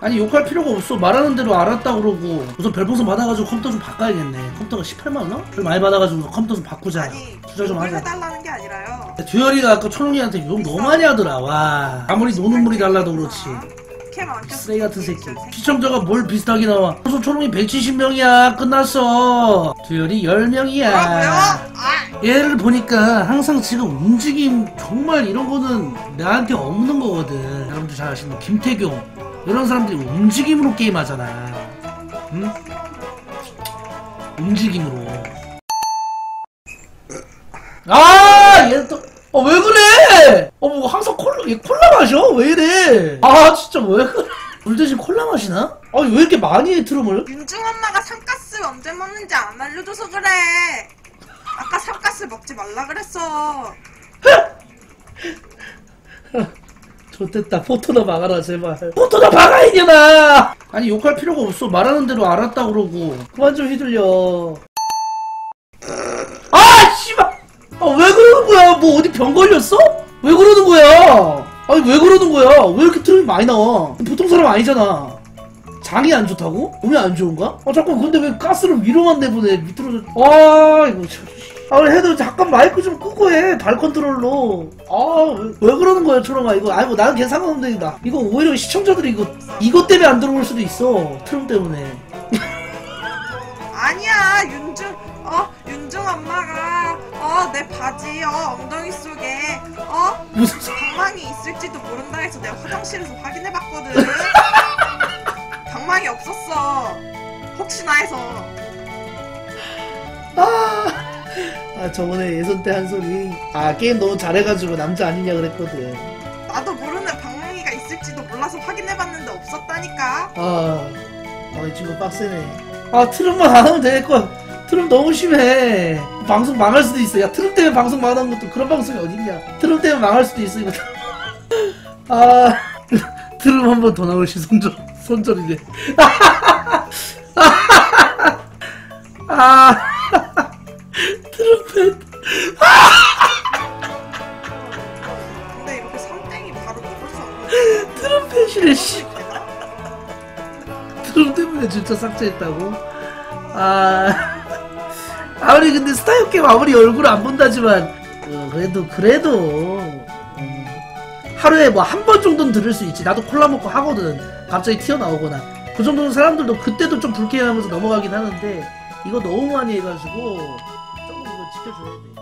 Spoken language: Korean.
아니 욕할 필요가 없어. 말하는 대로 알았다 그러고. 우선 별풍선 받아가지고 컴퓨터 좀 바꿔야겠네. 컴퓨터가 18만원? 별 많이 받아가지고 컴퓨터 좀 바꾸자. 아니 투자 좀 하자. 해달라는 게 아니라요. 듀얼이가 아까 천웅이한테 욕 너무 많이 하더라. 와. 아무리 노는 물이 달라도 그렇지. 캠안 켰어. 쓰레기 같은 새끼. 시청자가 뭘 비슷하게 나와. 무슨 초롱이 170명이야. 끝났어. 듀얼이 10명이야. 뭐라고요? 아, 얘를 보니까 항상 지금 움직임 정말 이런 거는 나한테 없는 거거든. 여러분들 잘 아시는 김태경 이런 사람들이 움직임으로 게임하잖아 응? 움직임으로 아! 얘 또, 어, 왜 그래? 어, 뭐, 항상 콜라, 얘 콜라 마셔? 왜 이래? 아, 진짜 왜 그래? 물 대신 콜라 마시나? 아니, 왜 이렇게 많이 해, 트름을? 윤중 엄마가 삼가스 언제 먹는지 안 알려줘서 그래. 아까 삼가스 먹지 말라 그랬어. 좋됐다. 포토나 막아라, 제발. 포토나 막아, 이년아! 아니, 욕할 필요가 없어. 말하는 대로 알았다 그러고. 그만 좀 휘둘려. 아, 씨발! 아, 왜 그러는 거야? 뭐, 어디 병 걸렸어? 왜 그러는 거야? 아니, 왜 그러는 거야? 왜 이렇게 트름이 많이 나와? 보통 사람 아니잖아. 장이 안 좋다고? 몸이 안 좋은가? 아, 자꾸 근데 왜 가스를 위로만 내보내? 밑으로 좀. 아, 이거 참. 아, 해도 잠깐 마이크 좀 끄고 해. 달 컨트롤로. 아, 왜, 왜 그러는 거야, 초롱아. 이거, 아니, 뭐, 나는 괜찮상없는다 이거 오히려 시청자들이 이거, 이것 때문에 안 들어올 수도 있어. 트름 때문에. 아니야 윤중 어 윤중 엄마가 어 내 바지 어 엉덩이 속에 어 무슨 소리. 방망이 있을지도 모른다 해서 내가 화장실에서 확인해봤거든. 방망이 없었어. 혹시나 해서. 아, 아, 저번에 예선 때 한 소리. 아, 게임 너무 잘해가지고 남자 아니냐 그랬거든. 나도 모르는 방망이가 있을지도 몰라서 확인해봤는데 없었다니까. 아, 아, 이 친구 빡세네. 아, 트름만 안 하면 되겠건. 트름 너무 심해. 방송 망할 수도 있어. 야, 트름 때문에 방송 망하는 것도 그런 방송이 어딨냐. 트름 때문에 망할 수도 있어, 이거. 아, 트름 한 번 더 나올 시 손절, 손절이네. 아, 근데 이렇게 삼땡이 바로 없는. 트럼펫이래, 씨. 트럼 때문에 진짜 삭제했다고? 아. 아무리 근데 스타일 게임 아무리 얼굴 안 본다지만, 어, 그래도, 그래도, 음, 하루에 뭐 한 번 정도는 들을 수 있지. 나도 콜라 먹고 하거든. 갑자기 튀어나오거나. 그 정도는 사람들도 그때도 좀 불쾌하면서 넘어가긴 하는데, 이거 너무 많이 해가지고, Mr. Driven.